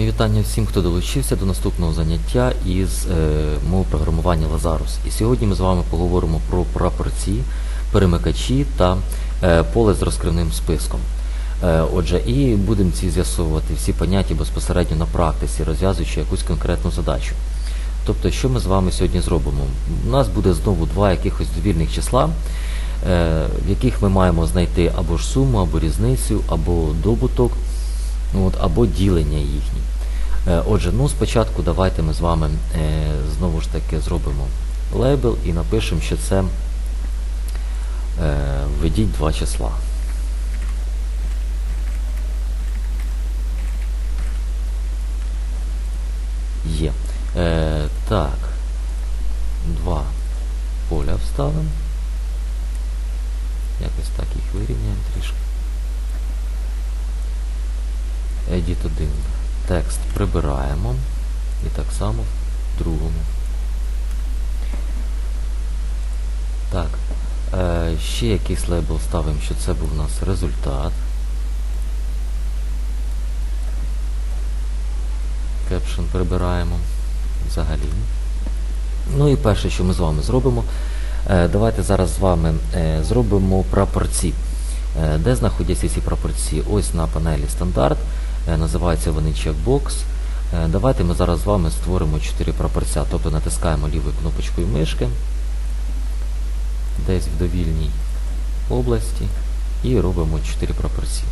Мої вітання всім, хто долучився до наступного заняття із е, мови програмування Lazarus. І сьогодні ми з вами поговоримо про прапорці, перемикачі та е, поле з розкривним списком. Е, отже, і будемо ці з'ясовувати всі поняття безпосередньо на практиці, розв'язуючи якусь конкретну задачу. Тобто, що ми з вами сьогодні зробимо? У нас буде знову два якихось довільних числа, е, в яких ми маємо знайти або ж суму, або різницю, або добуток, ну, от, або ділення їхні. Е, Отже, ну спочатку давайте ми з вами е, знову ж таки зробимо лейбл і напишемо, що це е, введіть два числа. Є. Е, так. Два поля вставимо. Якось так їх вирівняємо трішки. Edit 1. Текст прибираємо. І так само в другому. Так. Е, ще якийсь лейбл ставимо, що це був у нас результат. Caption прибираємо взагалі. Ну і перше, що ми з вами зробимо, е, давайте зараз з вами е, зробимо прапорці. Е, Де знаходяться ці прапорці? Ось на панелі стандарт. Е, Називаються вони checkbox. Е, Давайте ми зараз з вами створимо 4 прапорця, тобто натискаємо лівою кнопочкою мишки десь в довільній області і робимо 4 прапорці.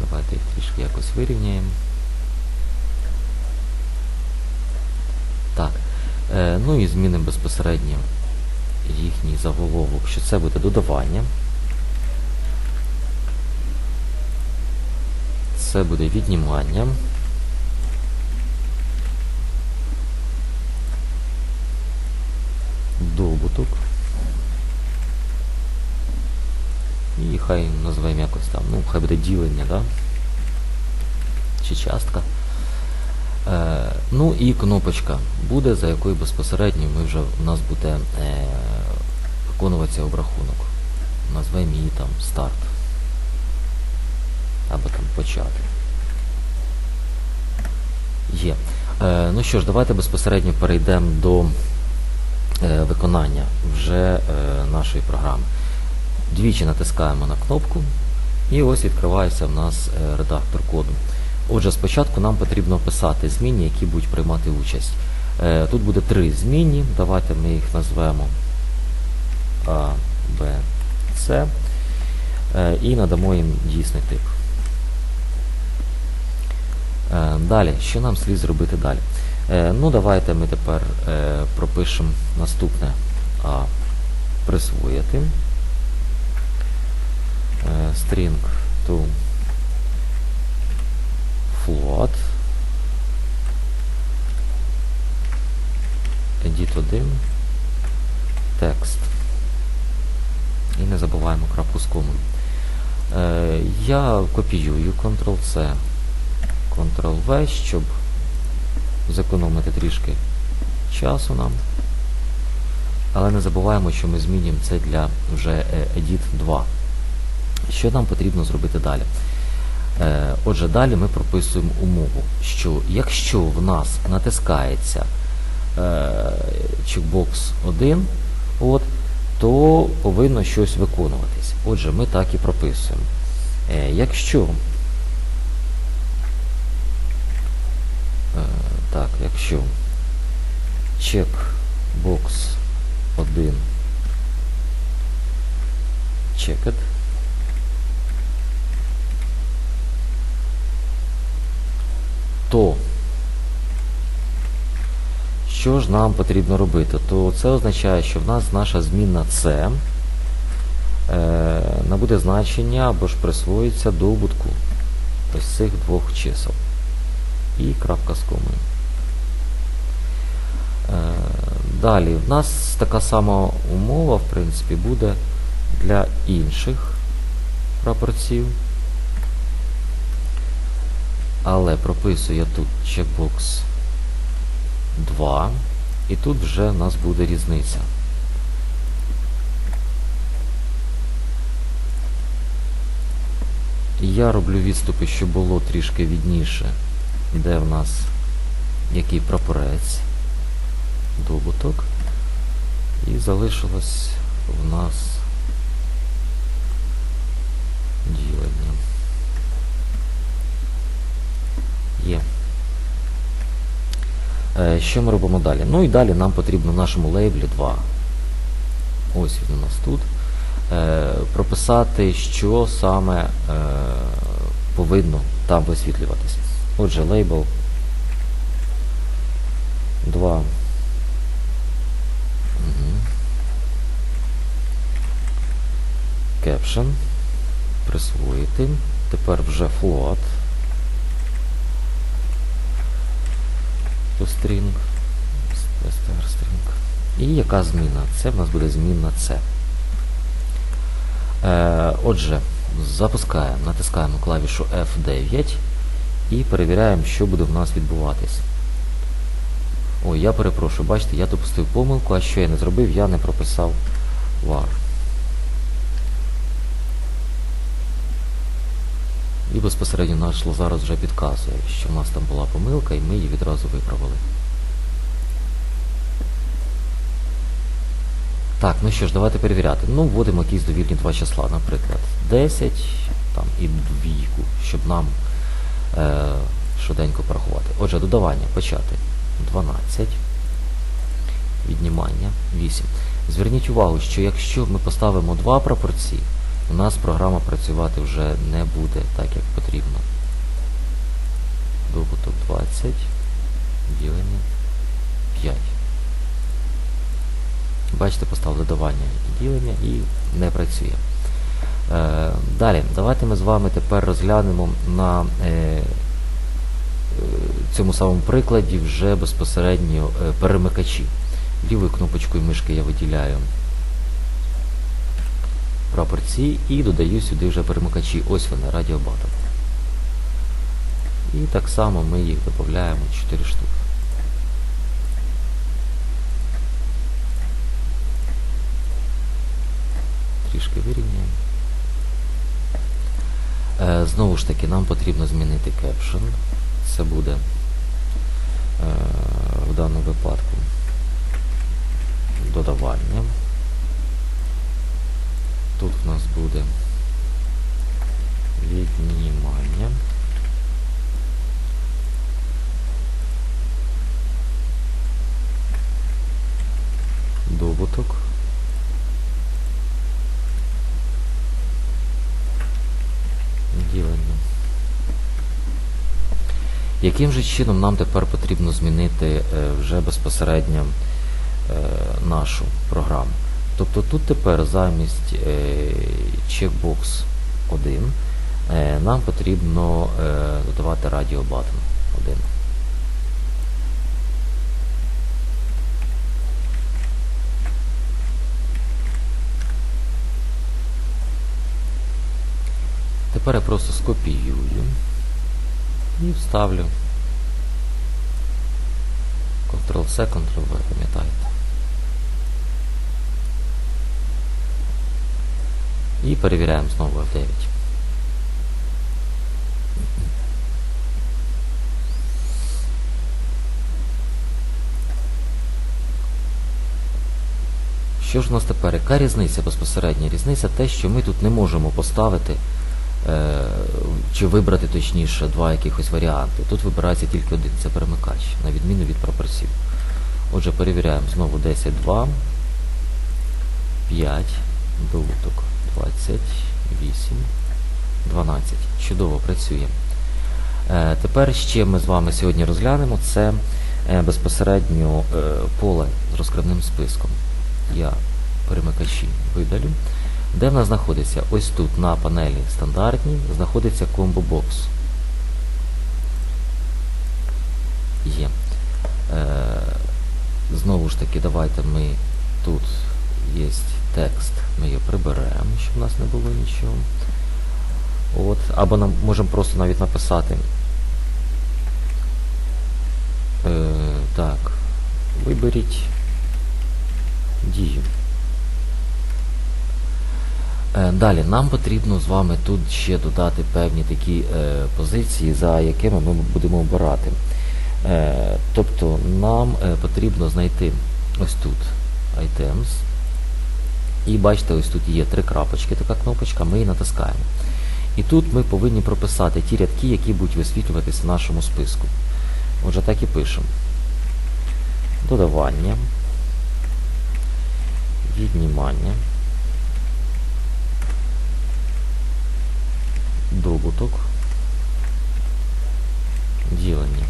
Давайте їх трішки якось вирівняємо. Так. Е, ну і змінимо безпосередньо їхній заголовок, що це буде додавання. Це буде віднімання. Добуток. І хай назвемо якось там, ну, хай буде ділення, да? Чи частка. Е, ну і кнопочка буде, за якою безпосередньо ми вже у нас буде е, виконуватися обрахунок. Назвемо її там старт. Або там почати. Є. Е, ну що ж, давайте безпосередньо перейдемо до е, виконання вже е, нашої програми. Двічі натискаємо на кнопку, і ось відкривається в нас е, редактор коду. Отже, спочатку нам потрібно описати змінні, які будуть приймати участь. Е, Тут буде три змінні. Давайте ми їх назвемо А, Б, С е, і надамо їм дійсний тип. Е, Далі, що нам слід зробити далі? Е, Ну, давайте ми тепер е, пропишемо наступне А присвоїти. String to float. Edit 1. Текст. І не забуваємо крапку з комою. Е, я копіюю Ctrl-C, Ctrl-V, щоб зекономити трішки часу нам. Але не забуваємо, що ми змінюємо це для вже е, Edit 2. Що нам потрібно зробити далі? Е, Отже, далі ми прописуємо умову, що якщо в нас натискається е, чекбокс 1, от, то повинно щось виконуватись. Отже, ми так і прописуємо. Якщо е, так, якщо чекбокс 1 checked, то що ж нам потрібно робити? То це означає, що в нас наша змінна С е, набуде значення або ж присвоїться добутку ось цих двох чисел. І крапка з комою. Е, далі, в нас така сама умова, в принципі, буде для інших прапорців. Але прописую я тут чекбокс 2, і тут вже в нас буде різниця. Я роблю відступи, щоб було трішки відніше, де в нас який прапорець, добуток. І залишилось в нас ділення. Є. Е, Що ми робимо далі? Ну і далі нам потрібно в нашому лейблі 2. Ось він у нас тут. Е, прописати, що саме е, повинно там висвітлюватися. Отже, лейбл 2. Угу. Caption. Присвоїти. Тепер вже float. To string. str string. І яка зміна? Це в нас буде змінна C. Е, отже, запускаємо, натискаємо клавішу F9 і перевіряємо, що буде в нас відбуватись. Ой, я перепрошую, бачите, я допустив помилку, а що я не зробив, я не прописав var. І безпосередньо наш зараз вже підказує, що в нас там була помилка, і ми її відразу виправили. Так, ну що ж, давайте перевіряти. Ну, вводимо якісь довільні два числа, наприклад, 10 там, і двійку, щоб нам е, швиденько порахувати. Отже, додавання почати 12. Віднімання 8. Зверніть увагу, що якщо ми поставимо два прапорці, у нас програма працювати вже не буде так, як потрібно. Добуток 20, ділення 5. Бачите, поставив додавання і ділення і не працює. Е, далі, давайте ми з вами тепер розглянемо на е, цьому самому прикладі вже безпосередньо е, перемикачі. Лівою кнопочкою мишки я виділяю прапорці і додаю сюди вже перемикачі. Ось вони, радіобатом. І так само ми їх додаємо 4 штуки. Трішки вирівняємо. Е, знову ж таки, нам потрібно змінити caption. Це буде е, в даному випадку додавання. Тут в нас буде віднімання. Добуток. Ділення. Яким же чином нам тепер потрібно змінити е, вже безпосередньо е, нашу програму? Тобто тут тепер замість е, checkbox 1 е, нам потрібно е, додавати radio button 1. Тепер я просто скопіюю і вставлю Ctrl-C, Ctrl-V, пам'ятаєте. І перевіряємо знову F9. Що ж у нас тепер? Яка різниця безпосередня? Різниця те, що ми тут не можемо поставити е, чи вибрати точніше два якихось варіанти. Тут вибирається тільки один, це перемикач, на відміну від прапорців. Отже, перевіряємо знову 10, 2, 5, добуток 28, 12. Чудово працює. Е, тепер ще ми з вами сьогодні розглянемо це е, безпосередньо е, поле з розкривним списком. Я перемикачі видалю. Де в нас знаходиться? Ось тут на панелі стандартній знаходиться комбо-бокс. Є. Знову ж таки, давайте ми тут є текст, ми його приберемо, щоб у нас не було нічого. От. Або нам можемо просто навіть написати. Е, Так, виберіть дію. Е, Далі нам потрібно з вами тут ще додати певні такі е, позиції, за якими ми будемо обирати. Е, тобто нам е, потрібно знайти ось тут items. І бачите, ось тут є три крапочки, така кнопочка, ми її натискаємо. І тут ми повинні прописати ті рядки, які будуть висвітлюватися в нашому списку. Отже, так і пишемо. Додавання, віднімання, добуток, ділення.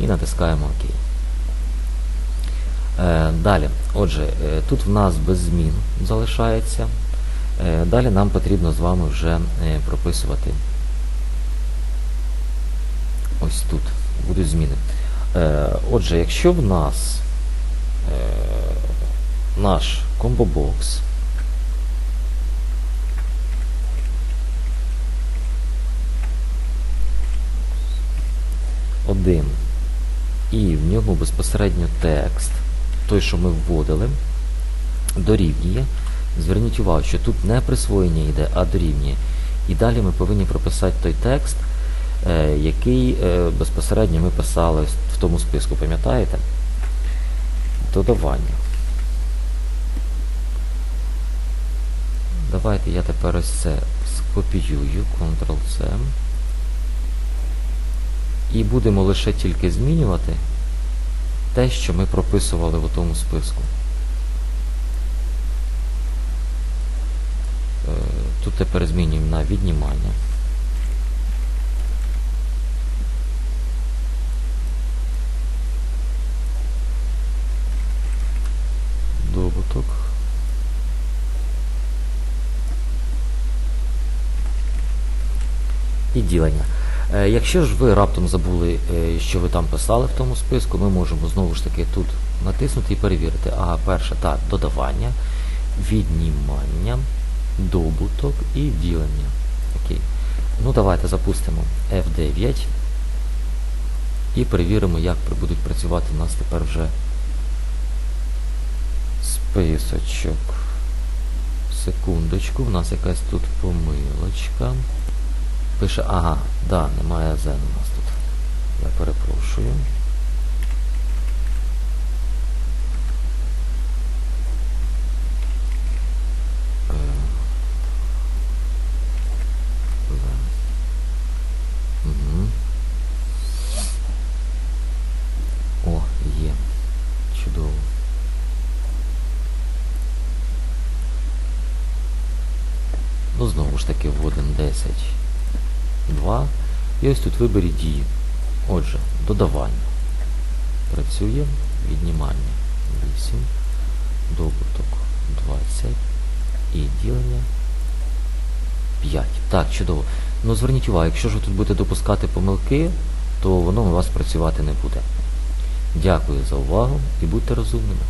І натискаємо ОК. Е, далі, отже, е, тут в нас без змін залишається. Е, далі нам потрібно з вами вже прописувати ось тут будуть зміни. Отже, якщо в нас наш комбобокс один і в ньому безпосередньо текст, той, що ми вводили, дорівнює. Зверніть увагу, що тут не присвоєння йде, а дорівнює. І далі ми повинні прописати той текст, е, який е, безпосередньо ми писали в тому списку, пам'ятаєте? Додавання. Давайте я тепер ось це скопіюю, Ctrl-C. І будемо лише тільки змінювати те, що ми прописували в тому списку. Е, Тут тепер змінюємо на віднімання. Добуток. І ділення. Е, Якщо ж ви раптом забули, е, що ви там писали в тому списку, ми можемо знову ж таки тут натиснути і перевірити. Ага, перше, так, додавання, віднімання, добуток і ділення. Окей. Ну давайте запустимо F9 і перевіримо, як будуть працювати у нас тепер вже списочок. Секундочку, у нас якась тут помилочка. Пише, ага, да, немає Zen у нас тут. Я перепрошую. Е, О, є. Чудово. Ну, знову ж таки, вводимо 10. 2. І ось тут виберіть дії. Отже, додавання. Працює. Віднімання 8. Добуток 20. І ділення 5. Так, чудово. Ну зверніть увагу, якщо ж ви тут будете допускати помилки, то воно у вас працювати не буде. Дякую за увагу і будьте розумними.